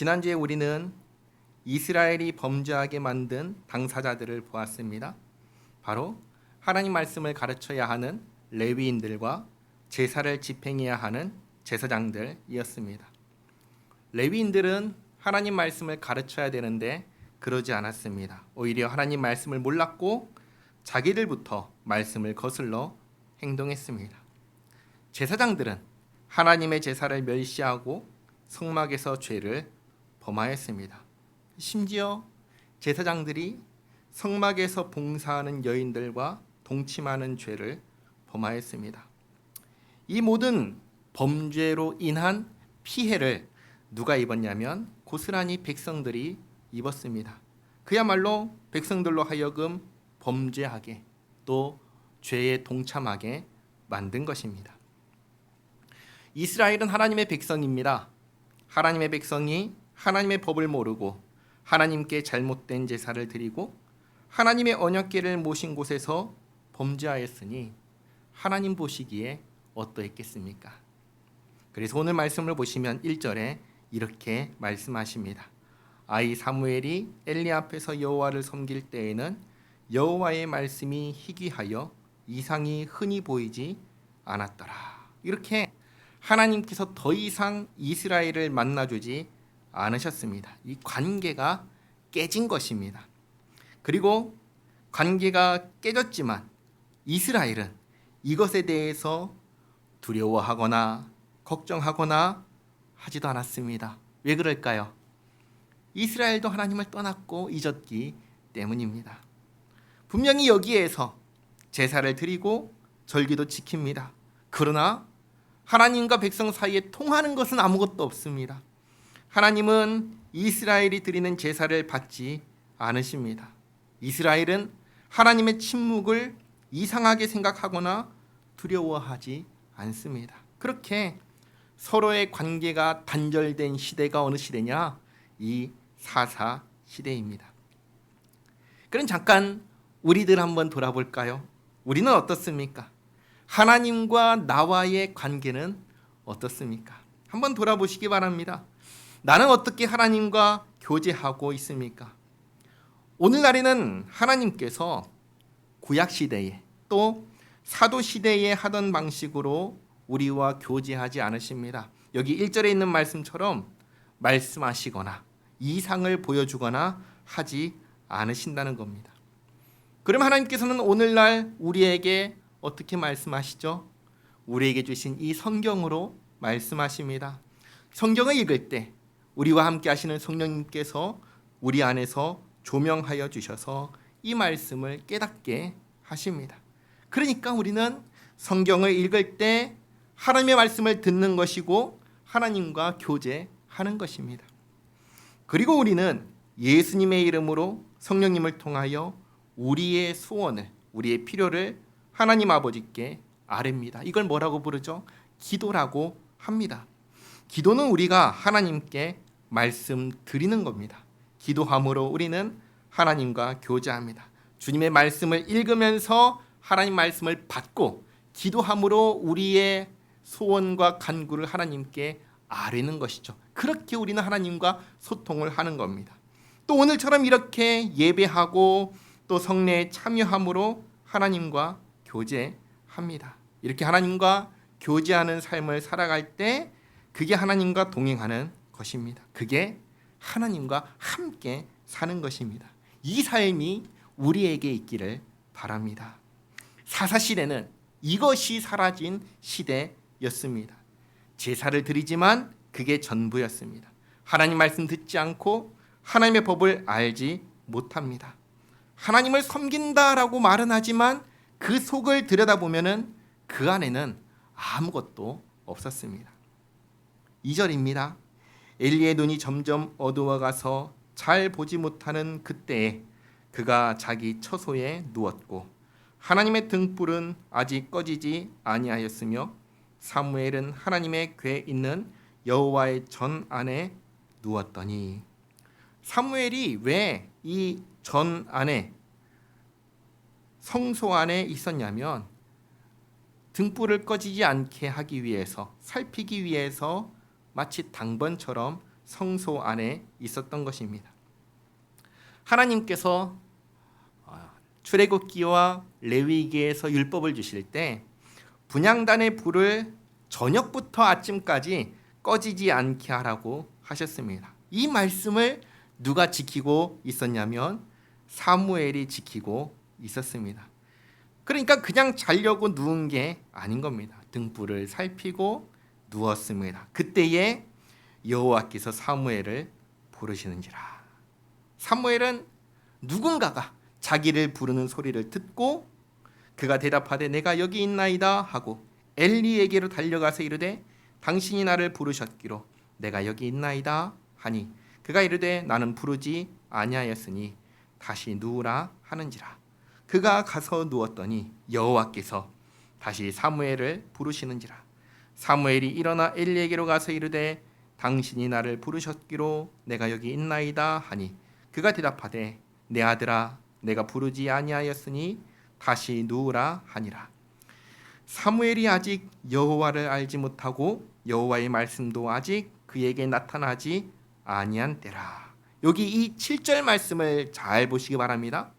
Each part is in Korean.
지난주에 우리는 이스라엘이 범죄하게 만든 당사자들을 보았습니다. 바로 하나님 말씀을 가르쳐야 하는 레위인들과 제사를 집행해야 하는 제사장들이었습니다. 레위인들은 하나님 말씀을 가르쳐야 되는데 그러지 않았습니다. 오히려 하나님 말씀을 몰랐고 자기들부터 말씀을 거슬러 행동했습니다. 제사장들은 하나님의 제사를 멸시하고 성막에서 죄를 범하였습니다. 심지어 제사장들이 성막에서 봉사하는 여인들과 동침하는 죄를 범하였습니다. 이 모든 범죄로 인한 피해를 누가 입었냐면 고스란히 백성들이 입었습니다. 그야말로 백성들로 하여금 범죄하게 또 죄에 동참하게 만든 것입니다. 이스라엘은 하나님의 백성입니다. 하나님의 백성이 하나님의 법을 모르고 하나님께 잘못된 제사를 드리고 하나님의 언약궤를 모신 곳에서 범죄하였으니 하나님 보시기에 어떠했겠습니까? 그래서 오늘 말씀을 보시면 1절에 이렇게 말씀하십니다. 아이 사무엘이 엘리 앞에서 여호와를 섬길 때에는 여호와의 말씀이 희귀하여 이상이 흔히 보이지 않았더라. 이렇게 하나님께서 더 이상 이스라엘을 만나주지 않으셨습니다. 이 관계가 깨진 것입니다. 그리고 관계가 깨졌지만 이스라엘은 이것에 대해서 두려워하거나 걱정하거나 하지도 않았습니다. 왜 그럴까요? 이스라엘도 하나님을 떠났고 잊었기 때문입니다. 분명히 여기에서 제사를 드리고 절기도 지킵니다. 그러나 하나님과 백성 사이에 통하는 것은 아무것도 없습니다. 하나님은 이스라엘이 드리는 제사를 받지 않으십니다. 이스라엘은 하나님의 침묵을 이상하게 생각하거나 두려워하지 않습니다. 그렇게 서로의 관계가 단절된 시대가 어느 시대냐? 이 사사 시대입니다. 그럼 잠깐 우리들 한번 돌아볼까요? 우리는 어떻습니까? 하나님과 나와의 관계는 어떻습니까? 한번 돌아보시기 바랍니다. 나는 어떻게 하나님과 교제하고 있습니까? 오늘날에는 하나님께서 구약 시대에 또 사도 시대에 하던 방식으로 우리와 교제하지 않으십니다. 여기 1절에 있는 말씀처럼 말씀하시거나 이상을 보여주거나 하지 않으신다는 겁니다. 그럼 하나님께서는 오늘날 우리에게 어떻게 말씀하시죠? 우리에게 주신 이 성경으로 말씀하십니다. 성경을 읽을 때 우리와 함께 하시는 성령님께서 우리 안에서 조명하여 주셔서 이 말씀을 깨닫게 하십니다. 그러니까 우리는 성경을 읽을 때 하나님의 말씀을 듣는 것이고 하나님과 교제하는 것입니다. 그리고 우리는 예수님의 이름으로 성령님을 통하여 우리의 소원을 우리의 필요를 하나님 아버지께 아뢰입니다. 이걸 뭐라고 부르죠? 기도라고 합니다. 기도는 우리가 하나님께 말씀 드리는 겁니다. 기도함으로 우리는 하나님과 교제합니다. 주님의 말씀을 읽으면서 하나님 말씀을 받고 기도함으로 우리의 소원과 간구를 하나님께 아뢰는 것이죠. 그렇게 우리는 하나님과 소통을 하는 겁니다. 또 오늘처럼 이렇게 예배하고 또 성례에 참여함으로 하나님과 교제합니다. 이렇게 하나님과 교제하는 삶을 살아갈 때 그게 하나님과 동행하는 것입니다. 그게 하나님과 함께 사는 것입니다. 이 삶이 우리에게 있기를 바랍니다. 사사 시대는 이것이 사라진 시대였습니다. 제사를 드리지만 그게 전부였습니다. 하나님 말씀 듣지 않고 하나님의 법을 알지 못합니다. 하나님을 섬긴다라고 말은 하지만 그 속을 들여다보면은 그 안에는 아무것도 없었습니다. 2절입니다. 엘리의 눈이 점점 어두워가서 잘 보지 못하는 그때에 그가 자기 처소에 누웠고 하나님의 등불은 아직 꺼지지 아니하였으며 사무엘은 하나님의 궤 있는 여호와의 전 안에 누웠더니 사무엘이 왜 이 전 안에 성소 안에 있었냐면 등불을 꺼지지 않게 하기 위해서 살피기 위해서 마치 당번처럼 성소 안에 있었던 것입니다. 하나님께서 어, 출애굽기와 레위기에서 율법을 주실 때 분향단의 불을 저녁부터 아침까지 꺼지지 않게 하라고 하셨습니다. 이 말씀을 누가 지키고 있었냐면 사무엘이 지키고 있었습니다. 그러니까 그냥 자려고 누운 게 아닌 겁니다. 등불을 살피고 누웠습니다. 그때에 여호와께서 사무엘을 부르시는지라. 사무엘은 누군가가 자기를 부르는 소리를 듣고 그가 대답하되 내가 여기 있나이다 하고 엘리에게로 달려가서 이르되 당신이 나를 부르셨기로 내가 여기 있나이다 하니 그가 이르되 나는 부르지 아니하였으니 다시 누우라 하는지라 그가 가서 누웠더니 여호와께서 다시 사무엘을 부르시는지라 사무엘이 일어나 엘리에게로 가서 이르되 당신이 나를 부르셨기로 내가 여기 있나이다 하니 그가 대답하되 내 아들아 내가 부르지 아니하였으니 다시 누우라 하니라 사무엘이 아직 여호와를 알지 못하고 여호와의 말씀도 아직 그에게 나타나지 아니한 때라. 여기 이 7절 말씀을 잘 보시기 바랍니다.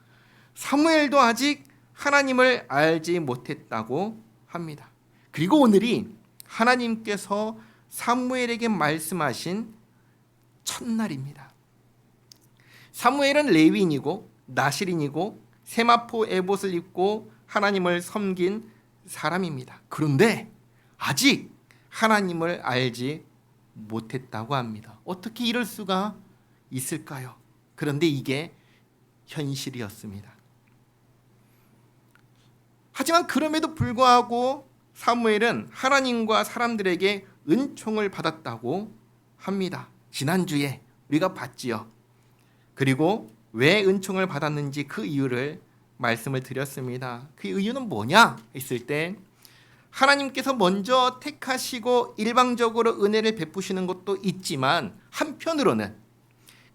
사무엘도 아직 하나님을 알지 못했다고 합니다. 그리고 오늘이 하나님께서 사무엘에게 말씀하신 첫날입니다. 사무엘은 레위인이고 나실인이고 세마포 에봇을 입고 하나님을 섬긴 사람입니다. 그런데 아직 하나님을 알지 못했다고 합니다. 어떻게 이럴 수가 있을까요? 그런데 이게 현실이었습니다. 하지만 그럼에도 불구하고 사무엘은 하나님과 사람들에게 은총을 받았다고 합니다. 지난주에 우리가 봤지요. 그리고 왜 은총을 받았는지 그 이유를 말씀을 드렸습니다. 그 이유는 뭐냐 했을 때 하나님께서 먼저 택하시고 일방적으로 은혜를 베푸시는 것도 있지만 한편으로는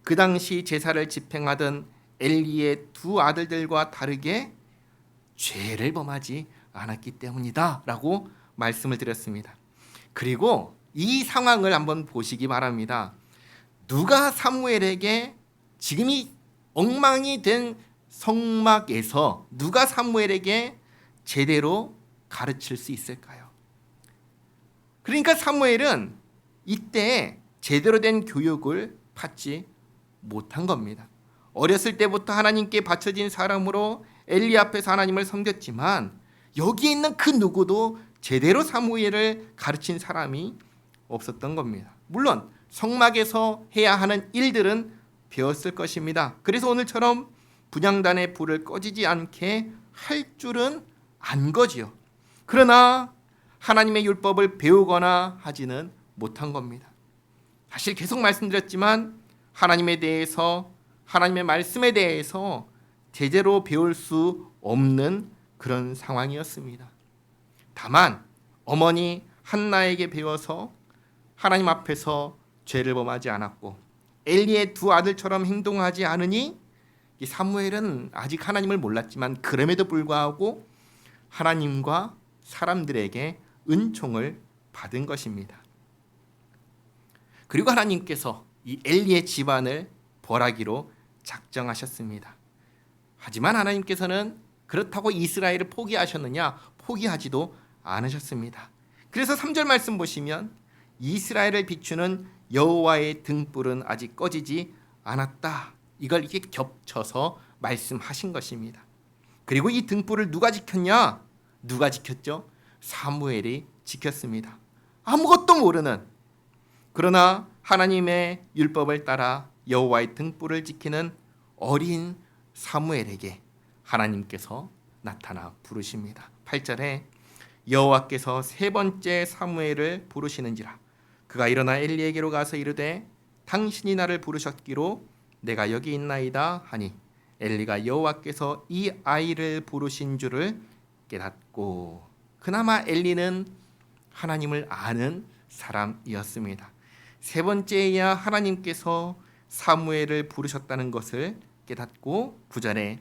그 당시 제사를 집행하던 엘리의 두 아들들과 다르게 죄를 범하지 않았기 때문이다라고 말씀을 드렸습니다. 그리고 이 상황을 한번 보시기 바랍니다. 누가 사무엘에게 지금이 엉망이 된 성막에서 누가 사무엘에게 제대로 가르칠 수 있을까요? 그러니까 사무엘은 이때 제대로 된 교육을 받지 못한 겁니다. 어렸을 때부터 하나님께 바쳐진 사람으로 엘리 앞에서 하나님을 섬겼지만 여기 있는 그 누구도 제대로 사무엘을 가르친 사람이 없었던 겁니다. 물론 성막에서 해야 하는 일들은 배웠을 것입니다. 그래서 오늘처럼 분양단의 불을 꺼지지 않게 할 줄은 안 거지요. 그러나 하나님의 율법을 배우거나 하지는 못한 겁니다. 사실 계속 말씀드렸지만 하나님에 대해서 하나님의 말씀에 대해서 제대로 배울 수 없는 그런 상황이었습니다. 다만 어머니 한나에게 배워서 하나님 앞에서 죄를 범하지 않았고 엘리의 두 아들처럼 행동하지 않으니 사무엘은 아직 하나님을 몰랐지만 그럼에도 불구하고 하나님과 사람들에게 은총을 받은 것입니다. 그리고 하나님께서 이 엘리의 집안을 벌하기로 작정하셨습니다. 하지만 하나님께서는 그렇다고 이스라엘을 포기하셨느냐? 포기하지도 않으셨습니다. 그래서 3절 말씀 보시면 이스라엘을 비추는 여호와의 등불은 아직 꺼지지 않았다. 이걸 이렇게 겹쳐서 말씀하신 것입니다. 그리고 이 등불을 누가 지켰냐? 누가 지켰죠? 사무엘이 지켰습니다. 아무것도 모르는 그러나 하나님의 율법을 따라 여호와의 등불을 지키는 어린 사무엘에게 하나님께서 나타나 부르십니다. 8절에 여호와께서 세 번째 사무엘을 부르시는지라 그가 일어나 엘리에게로 가서 이르되 당신이 나를 부르셨기로 내가 여기 있나이다 하니 엘리가 여호와께서 이 아이를 부르신 줄을 깨닫고 그나마 엘리는 하나님을 아는 사람이었습니다. 세 번째야 하나님께서 사무엘을 부르셨다는 것을 깨닫고 구절에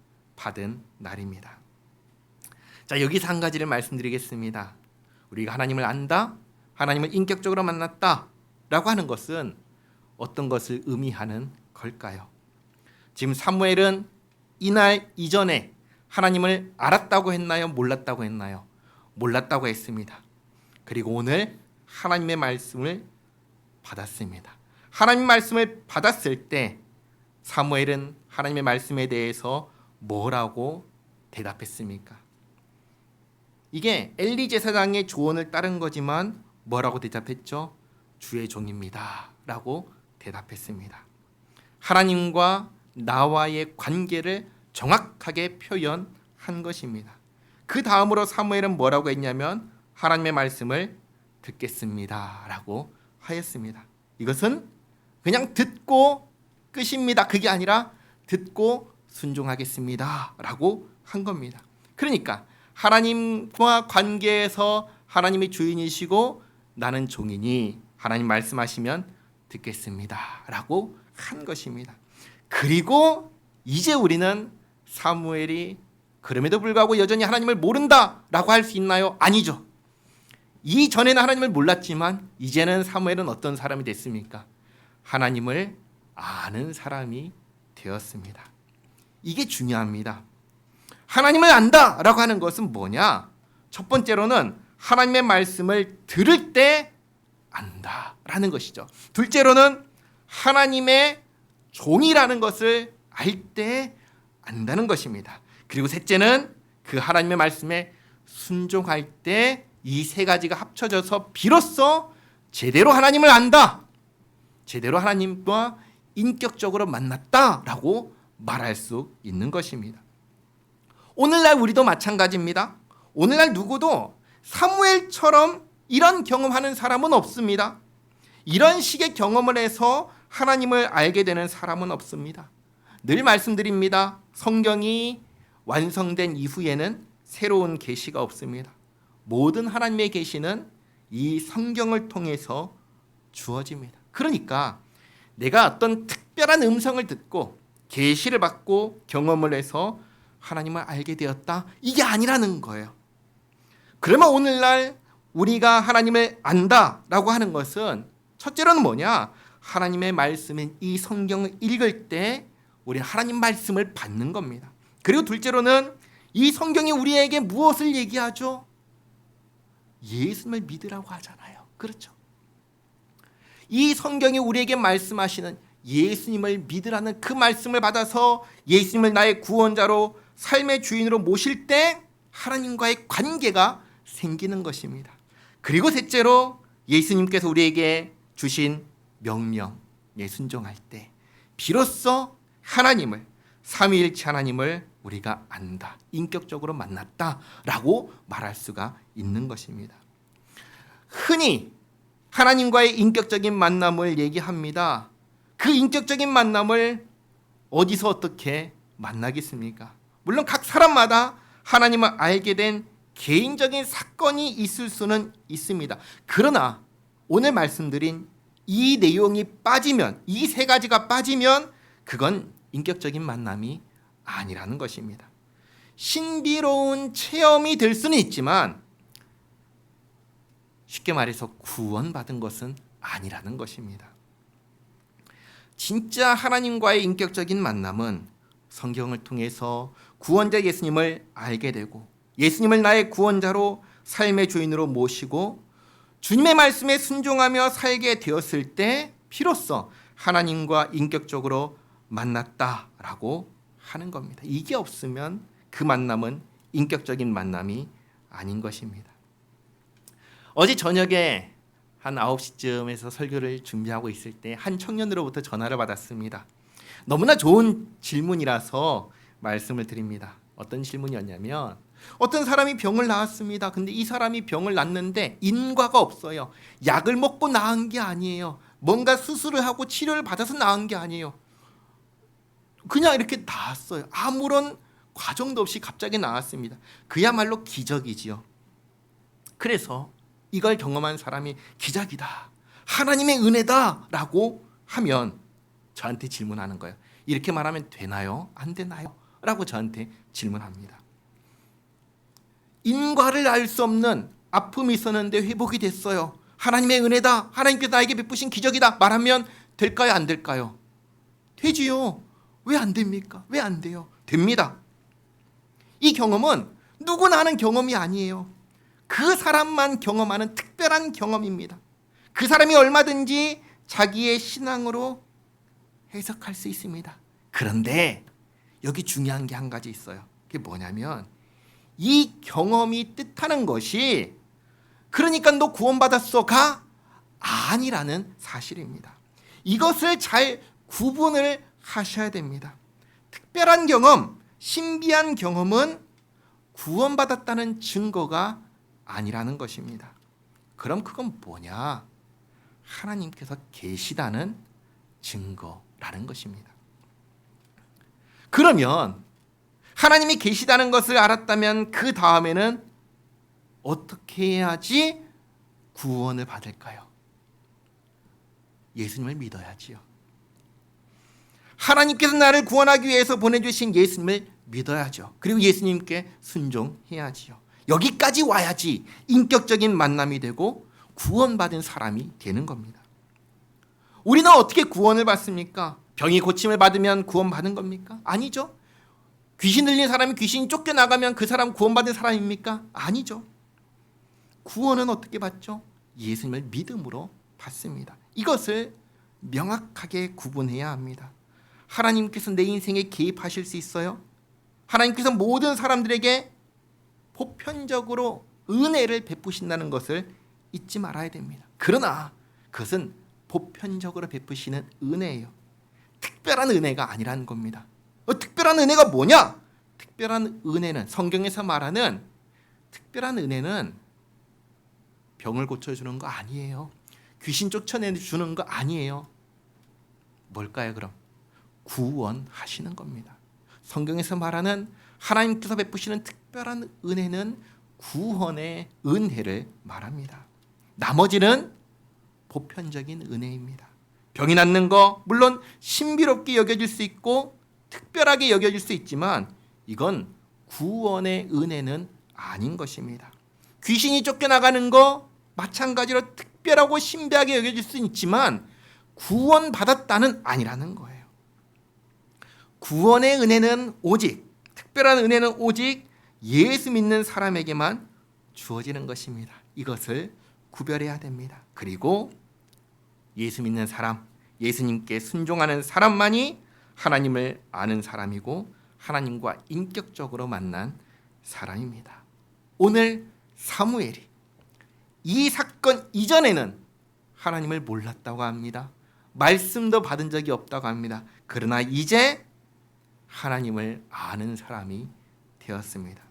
받은 날입니다. 자, 여기서 한 가지를 말씀드리겠습니다. 우리가 하나님을 안다, 하나님을 인격적으로 만났다 라고 하는 것은 어떤 것을 의미하는 걸까요? 지금 사무엘은 이날 이전에 하나님을 알았다고 했나요? 몰랐다고 했나요? 몰랐다고 했습니다. 그리고 오늘 하나님의 말씀을 받았습니다. 하나님 말씀을 받았을 때 사무엘은 하나님의 말씀에 대해서 뭐라고 대답했습니까? 이게 엘리 제사장의 조언을 따른 거지만 뭐라고 대답했죠? 주의 종입니다 라고 대답했습니다. 하나님과 나와의 관계를 정확하게 표현한 것입니다. 그 다음으로 사무엘은 뭐라고 했냐면 하나님의 말씀을 듣겠습니다 라고 하였습니다. 이것은 그냥 듣고 끝입니다. 그게 아니라 듣고 순종하겠습니다 라고 한 겁니다. 그러니까 하나님과 관계에서 하나님이 주인이시고 나는 종이니 하나님 말씀하시면 듣겠습니다 라고 한 것입니다. 그리고 이제 우리는 사무엘이 그럼에도 불구하고 여전히 하나님을 모른다 라고 할 수 있나요? 아니죠. 이전에는 하나님을 몰랐지만 이제는 사무엘은 어떤 사람이 됐습니까? 하나님을 아는 사람이 되었습니다. 이게 중요합니다. 하나님을 안다 라고 하는 것은 뭐냐? 첫 번째로는 하나님의 말씀을 들을 때 안다 라는 것이죠. 둘째로는 하나님의 종이라는 것을 알 때 안다는 것입니다. 그리고 셋째는 그 하나님의 말씀에 순종할 때 이 세 가지가 합쳐져서 비로소 제대로 하나님을 안다. 제대로 하나님과 인격적으로 만났다라고 말할 수 있는 것입니다. 오늘날 우리도 마찬가지입니다. 오늘날 누구도 사무엘처럼 이런 경험하는 사람은 없습니다. 이런 식의 경험을 해서 하나님을 알게 되는 사람은 없습니다. 늘 말씀드립니다. 성경이 완성된 이후에는 새로운 계시가 없습니다. 모든 하나님의 계시는 이 성경을 통해서 주어집니다. 그러니까 내가 어떤 특별한 음성을 듣고 계시를 받고 경험을 해서 하나님을 알게 되었다. 이게 아니라는 거예요. 그러면 오늘날 우리가 하나님을 안다라고 하는 것은 첫째로는 뭐냐? 하나님의 말씀인 이 성경을 읽을 때 우리 하나님 말씀을 받는 겁니다. 그리고 둘째로는 이 성경이 우리에게 무엇을 얘기하죠? 예수님을 믿으라고 하잖아요. 그렇죠? 이 성경이 우리에게 말씀하시는 예수님을 믿으라는 그 말씀을 받아서 예수님을 나의 구원자로 삶의 주인으로 모실 때 하나님과의 관계가 생기는 것입니다. 그리고 셋째로 예수님께서 우리에게 주신 명령에 순종할 때 비로소 하나님을 삼위일체 하나님을 우리가 안다. 인격적으로 만났다라고 말할 수가 있는 것입니다. 흔히 하나님과의 인격적인 만남을 얘기합니다. 그 인격적인 만남을 어디서 어떻게 만나겠습니까? 물론 각 사람마다 하나님을 알게 된 개인적인 사건이 있을 수는 있습니다. 그러나 오늘 말씀드린 이 내용이 빠지면 이 세 가지가 빠지면 그건 인격적인 만남이 아니라는 것입니다. 신비로운 체험이 될 수는 있지만 쉽게 말해서 구원받은 것은 아니라는 것입니다. 진짜 하나님과의 인격적인 만남은 성경을 통해서 구원자 예수님을 알게 되고 예수님을 나의 구원자로 삶의 주인으로 모시고 주님의 말씀에 순종하며 살게 되었을 때 비로소 하나님과 인격적으로 만났다라고 하는 겁니다. 이게 없으면 그 만남은 인격적인 만남이 아닌 것입니다. 어제 저녁에 한 9시쯤에서 설교를 준비하고 있을 때 한 청년으로부터 전화를 받았습니다. 너무나 좋은 질문이라서 말씀을 드립니다. 어떤 질문이었냐면 어떤 사람이 병을 낳았습니다. 근데 이 사람이 병을 낳는데 인과가 없어요. 약을 먹고 나은 게 아니에요. 뭔가 수술을 하고 치료를 받아서 나은 게 아니에요. 그냥 이렇게 나았어요. 아무런 과정도 없이 갑자기 나왔습니다. 그야말로 기적이지요. 그래서 이걸 경험한 사람이 기적이다. 하나님의 은혜다라고 하면 저한테 질문하는 거예요. 이렇게 말하면 되나요? 안 되나요? 라고 저한테 질문합니다. 인과를 알 수 없는 아픔이 있었는데 회복이 됐어요. 하나님의 은혜다. 하나님께서 나에게 베푸신 기적이다. 말하면 될까요? 안 될까요? 되지요. 왜 안 됩니까? 왜 안 돼요? 됩니다. 이 경험은 누구나 하는 경험이 아니에요. 그 사람만 경험하는 특별한 경험입니다. 그 사람이 얼마든지 자기의 신앙으로 해석할 수 있습니다. 그런데 여기 중요한 게 한 가지 있어요. 그게 뭐냐면 이 경험이 뜻하는 것이 그러니까 너 구원받았어가 아니라는 사실입니다. 이것을 잘 구분을 하셔야 됩니다. 특별한 경험, 신비한 경험은 구원받았다는 증거가 아니라는 것입니다. 그럼 그건 뭐냐? 하나님께서 계시다는 증거라는 것입니다. 그러면 하나님이 계시다는 것을 알았다면 그 다음에는 어떻게 해야지 구원을 받을까요? 예수님을 믿어야지요. 하나님께서 나를 구원하기 위해서 보내주신 예수님을 믿어야죠. 그리고 예수님께 순종해야지요. 여기까지 와야지 인격적인 만남이 되고 구원받은 사람이 되는 겁니다. 우리는 어떻게 구원을 받습니까? 병이 고침을 받으면 구원받은 겁니까? 아니죠. 귀신 들린 사람이 귀신이 쫓겨나가면 그 사람 구원받은 사람입니까? 아니죠. 구원은 어떻게 받죠? 예수님을 믿음으로 받습니다. 이것을 명확하게 구분해야 합니다. 하나님께서 내 인생에 개입하실 수 있어요? 하나님께서 모든 사람들에게 보편적으로 은혜를 베푸신다는 것을 잊지 말아야 됩니다. 그러나 그것은 보편적으로 베푸시는 은혜예요. 특별한 은혜가 아니라는 겁니다. 어, 특별한 은혜가 뭐냐? 특별한 은혜는 성경에서 말하는 특별한 은혜는 병을 고쳐주는 거 아니에요. 귀신 쫓아내주는 거 아니에요. 뭘까요, 그럼? 구원하시는 겁니다. 성경에서 말하는 하나님께서 베푸시는 특 별한 은혜는 구원의 은혜를 말합니다. 나머지는 보편적인 은혜입니다. 병이 낫는 거 물론 신비롭게 여겨질 수 있고 특별하게 여겨질 수 있지만 이건 구원의 은혜는 아닌 것입니다. 귀신이 쫓겨나가는 거 마찬가지로 특별하고 신비하게 여겨질 수 있지만 구원받았다는 아니라는 거예요. 구원의 은혜는 오직 특별한 은혜는 오직 예수 믿는 사람에게만 주어지는 것입니다. 이것을 구별해야 됩니다. 그리고 예수 믿는 사람, 예수님께 순종하는 사람만이 하나님을 아는 사람이고 하나님과 인격적으로 만난 사람입니다. 오늘 사무엘이 이 사건 이전에는 하나님을 몰랐다고 합니다. 말씀도 받은 적이 없다고 합니다. 그러나 이제 하나님을 아는 사람이 되었습니다.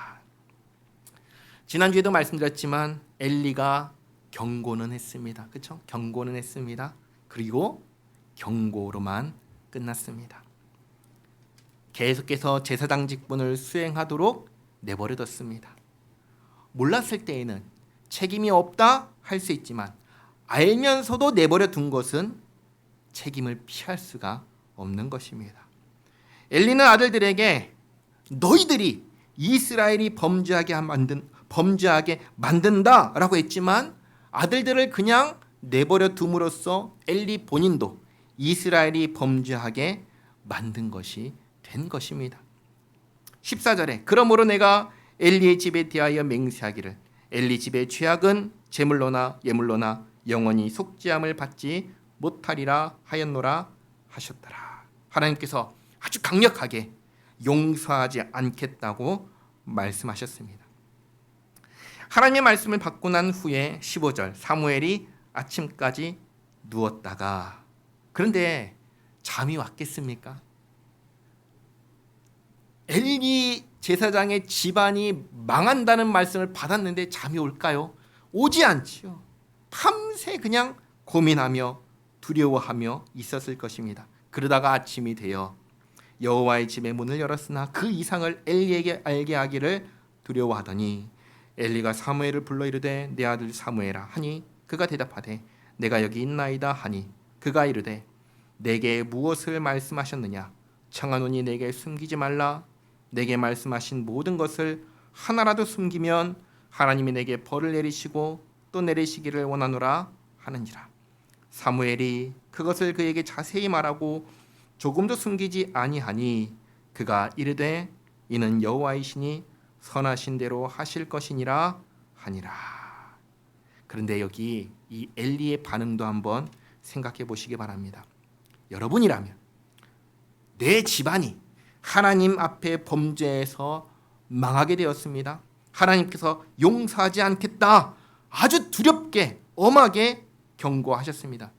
지난주에도 말씀드렸지만 엘리가 경고는 했습니다. 그렇죠? 경고는 했습니다. 그리고 경고로만 끝났습니다. 계속해서 제사장 직분을 수행하도록 내버려뒀습니다. 몰랐을 때에는 책임이 없다 할 수 있지만 알면서도 내버려 둔 것은 책임을 피할 수가 없는 것입니다. 엘리는 아들들에게 너희들이 이스라엘이 범죄하게 만든 범죄하게 만든다라고 했지만 아들들을 그냥 내버려 둠으로써 엘리 본인도 이스라엘이 범죄하게 만든 것이 된 것입니다. 14절에 그러므로 내가 엘리의 집에 대하여 맹세하기를 엘리 집의 죄악은 제물로나 예물로나 영원히 속죄함을 받지 못하리라 하였노라 하셨더라. 하나님께서 아주 강력하게 용서하지 않겠다고 말씀하셨습니다. 하나님의 말씀을 받고 난 후에 15절 사무엘이 아침까지 누웠다가 그런데 잠이 왔겠습니까? 엘리 제사장의 집안이 망한다는 말씀을 받았는데 잠이 올까요? 오지 않지요. 밤새 그냥 고민하며 두려워하며 있었을 것입니다. 그러다가 아침이 되어 여호와의 집의 문을 열었으나 그 이상을 엘리에게 알게 하기를 두려워하더니 엘리가 사무엘을 불러 이르되 내 아들 사무엘아 하니 그가 대답하되 내가 여기 있나이다 하니 그가 이르되 내게 무엇을 말씀하셨느냐? 청하노니 내게 숨기지 말라. 내게 말씀하신 모든 것을 하나라도 숨기면 하나님이 내게 벌을 내리시고 또 내리시기를 원하노라 하는지라. 사무엘이 그것을 그에게 자세히 말하고 조금도 숨기지 아니하니 그가 이르되 이는 여호와이시니 선하신 대로 하실 것이니라 하니라. 그런데 여기 이 엘리의 반응도 한번 생각해 보시기 바랍니다. 여러분이라면 내 집안이 하나님 앞에 범죄해서 망하게 되었습니다. 하나님께서 용서하지 않겠다. 아주 두렵게 엄하게 경고하셨습니다.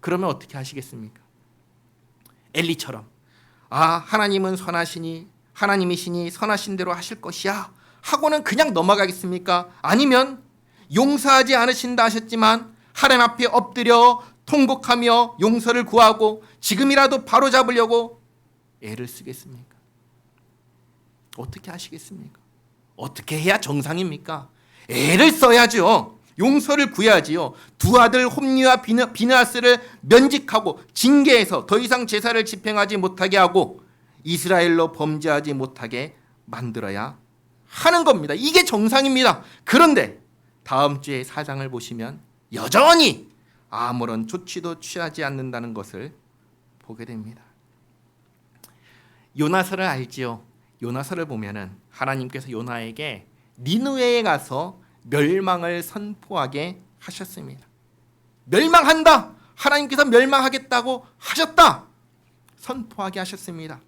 그러면 어떻게 하시겠습니까? 엘리처럼 아 하나님은 선하시니 하나님이시니 선하신 대로 하실 것이야 하고는 그냥 넘어가겠습니까? 아니면 용서하지 않으신다 하셨지만 하나님 앞에 엎드려 통곡하며 용서를 구하고 지금이라도 바로 잡으려고 애를 쓰겠습니까? 어떻게 하시겠습니까? 어떻게 해야 정상입니까? 애를 써야죠. 용서를 구해야지요. 두 아들 홈리와 비나스를 면직하고 징계해서 더 이상 제사를 집행하지 못하게 하고 이스라엘로 범죄하지 못하게 만들어야 하는 겁니다. 이게 정상입니다. 그런데 다음 주에 사장을 보시면 여전히 아무런 조치도 취하지 않는다는 것을 보게 됩니다. 요나서를 알지요. 요나서를 보면은 하나님께서 요나에게 니누에에 가서 멸망을 선포하게 하셨습니다. 멸망한다. 하나님께서 멸망하겠다고 하셨다. 선포하게 하셨습니다.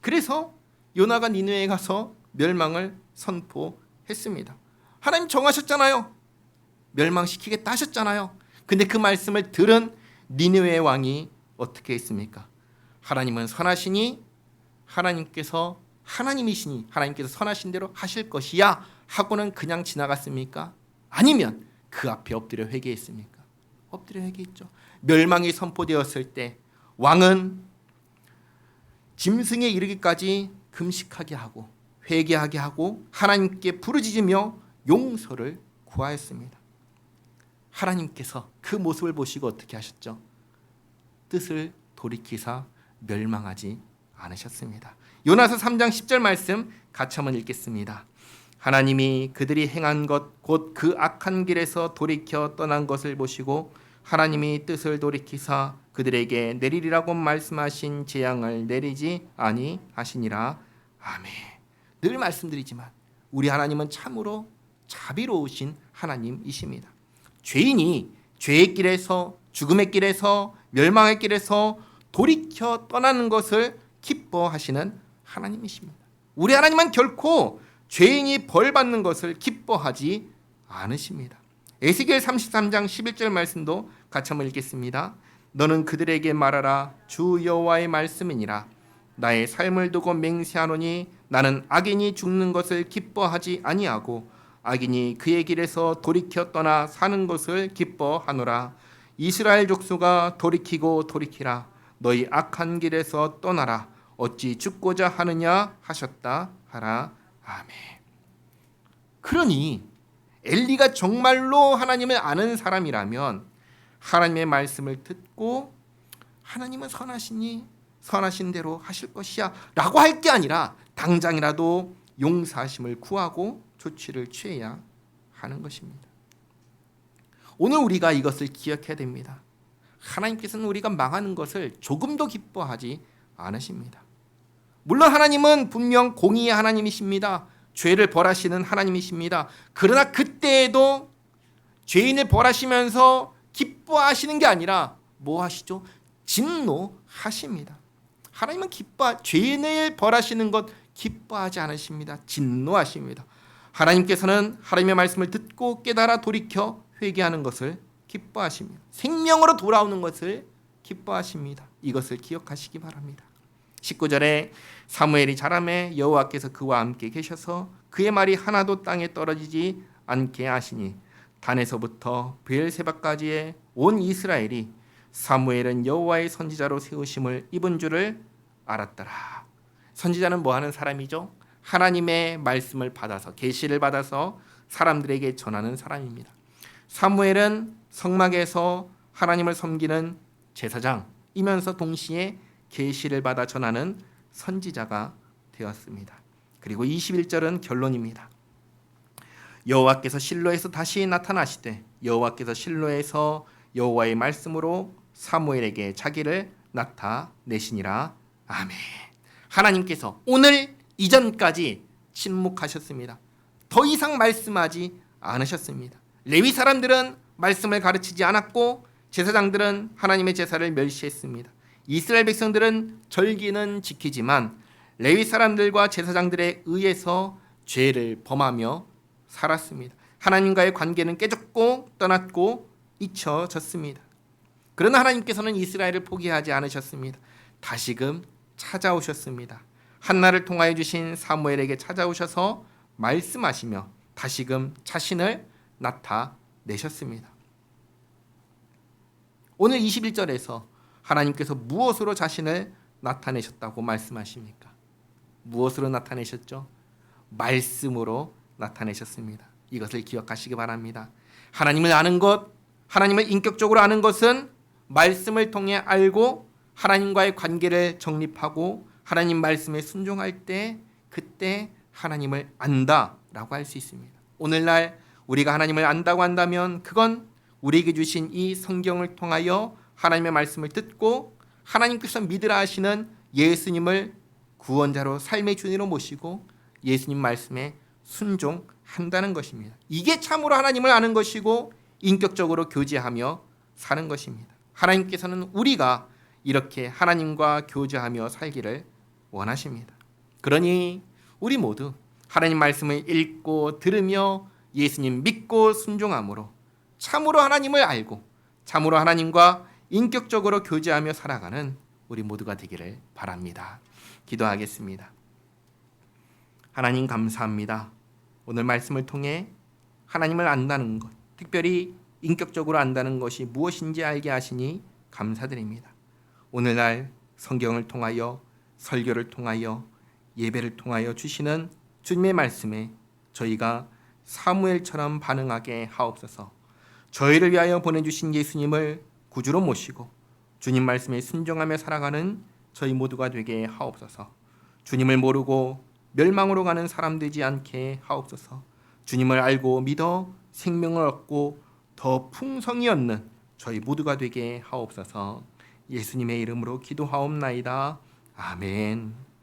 그래서 요나가 니누에 가서 멸망을 선포했습니다. 하나님 정하셨잖아요. 멸망시키겠다 하셨잖아요. 근데 그 말씀을 들은 니누의 왕이 어떻게 했습니까? 하나님은 선하시니 하나님께서 하나님이시니 하나님께서 선하신 대로 하실 것이야 하고는 그냥 지나갔습니까? 아니면 그 앞에 엎드려 회개했습니까? 엎드려 회개했죠. 멸망이 선포되었을 때 왕은 짐승에 이르기까지 금식하게 하고 회개하게 하고 하나님께 부르짖으며 용서를 구하였습니다. 하나님께서 그 모습을 보시고 어떻게 하셨죠? 뜻을 돌이키사 멸망하지 않으셨습니다. 요나서 3장 10절 말씀 같이 한번 읽겠습니다. 하나님이 그들이 행한 것 곧 그 악한 길에서 돌이켜 떠난 것을 보시고 하나님이 뜻을 돌이키사 그들에게 내리리라고 말씀하신 재앙을 내리지 아니하시니라. 아멘. 늘 말씀드리지만 우리 하나님은 참으로 자비로우신 하나님이십니다. 죄인이 죄의 길에서 죽음의 길에서 멸망의 길에서 돌이켜 떠나는 것을 기뻐하시는 하나님이십니다. 우리 하나님은 결코 죄인이 벌 받는 것을 기뻐하지 않으십니다. 에스겔 33장 11절 말씀도 같이 한번 읽겠습니다. 너는 그들에게 말하라. 주 여호와의 말씀이니라. 나의 삶을 두고 맹세하노니 나는 악인이 죽는 것을 기뻐하지 아니하고 악인이 그의 길에서 돌이켜 떠나 사는 것을 기뻐하노라. 이스라엘 족속아 돌이키고 돌이키라. 너희 악한 길에서 떠나라. 어찌 죽고자 하느냐 하셨다 하라. 아멘. 그러니 엘리가 정말로 하나님을 아는 사람이라면 하나님의 말씀을 듣고 하나님은 선하시니 선하신 대로 하실 것이야라고 할 게 아니라 당장이라도 용서하심을 구하고 조치를 취해야 하는 것입니다. 오늘 우리가 이것을 기억해야 됩니다. 하나님께서는 우리가 망하는 것을 조금도 기뻐하지 않으십니다. 물론 하나님은 분명 공의의 하나님이십니다. 죄를 벌하시는 하나님이십니다. 그러나 그때에도 죄인을 벌하시면서 기뻐하시는 게 아니라 뭐 하시죠? 진노하십니다. 하나님은 기뻐 죄인을 벌하시는 것 기뻐하지 않으십니다. 진노하십니다. 하나님께서는 하나님의 말씀을 듣고 깨달아 돌이켜 회개하는 것을 기뻐하십니다. 생명으로 돌아오는 것을 기뻐하십니다. 이것을 기억하시기 바랍니다. 19절에 사무엘이 자라매 여호와께서 그와 함께 계셔서 그의 말이 하나도 땅에 떨어지지 않게 하시니 단에서부터 베엘세바까지의 온 이스라엘이 사무엘은 여호와의 선지자로 세우심을 입은 줄을 알았더라. 선지자는 뭐 하는 사람이죠? 하나님의 말씀을 받아서 계시를 받아서 사람들에게 전하는 사람입니다. 사무엘은 성막에서 하나님을 섬기는 제사장이면서 동시에 계시를 받아 전하는 선지자가 되었습니다. 그리고 21절은 결론입니다. 여호와께서 실로에서 다시 나타나시되 여호와께서 실로에서 여호와의 말씀으로 사무엘에게 자기를 나타내시니라. 아멘. 하나님께서 오늘 이전까지 침묵하셨습니다. 더 이상 말씀하지 않으셨습니다. 레위 사람들은 말씀을 가르치지 않았고 제사장들은 하나님의 제사를 멸시했습니다. 이스라엘 백성들은 절기는 지키지만 레위 사람들과 제사장들에 의해서 죄를 범하며 살았습니다. 하나님과의 관계는 깨졌고 떠났고 잊혀졌습니다. 그러나 하나님께서는 이스라엘을 포기하지 않으셨습니다. 다시금 찾아오셨습니다. 한나를 통하여 주신 사무엘에게 찾아오셔서 말씀하시며 다시금 자신을 나타내셨습니다. 오늘 21절에서 하나님께서 무엇으로 자신을 나타내셨다고 말씀하십니까? 무엇으로 나타내셨죠? 말씀으로 나타내셨습니다. 이것을 기억하시기 바랍니다. 하나님을 아는 것, 하나님을 인격적으로 아는 것은 말씀을 통해 알고 하나님과의 관계를 정립하고 하나님 말씀에 순종할 때 그때 하나님을 안다라고 할 수 있습니다. 오늘날 우리가 하나님을 안다고 한다면 그건 우리에게 주신 이 성경을 통하여 하나님의 말씀을 듣고 하나님께서 믿으라 하시는 예수님을 구원자로 삶의 주인으로 모시고 예수님 말씀에 순종한다는 것입니다. 이게 참으로 하나님을 아는 것이고 인격적으로 교제하며 사는 것입니다. 하나님께서는 우리가 이렇게 하나님과 교제하며 살기를 원하십니다. 그러니 우리 모두 하나님 말씀을 읽고 들으며 예수님 믿고 순종함으로 참으로 하나님을 알고 참으로 하나님과 인격적으로 교제하며 살아가는 우리 모두가 되기를 바랍니다. 기도하겠습니다. 하나님 감사합니다. 오늘 말씀을 통해 하나님을 안다는 것, 특별히 인격적으로 안다는 것이 무엇인지 알게 하시니 감사드립니다. 오늘날 성경을 통하여 설교를 통하여 예배를 통하여 주시는 주님의 말씀에 저희가 사무엘처럼 반응하게 하옵소서. 저희를 위하여 보내주신 예수님을 구주로 모시고 주님 말씀에 순종하며 살아가는 저희 모두가 되게 하옵소서. 주님을 모르고 멸망으로 가는 사람 되지 않게 하옵소서. 주님을 알고 믿어 생명을 얻고 더 풍성히 얻는 저희 모두가 되게 하옵소서. 예수님의 이름으로 기도하옵나이다. 아멘.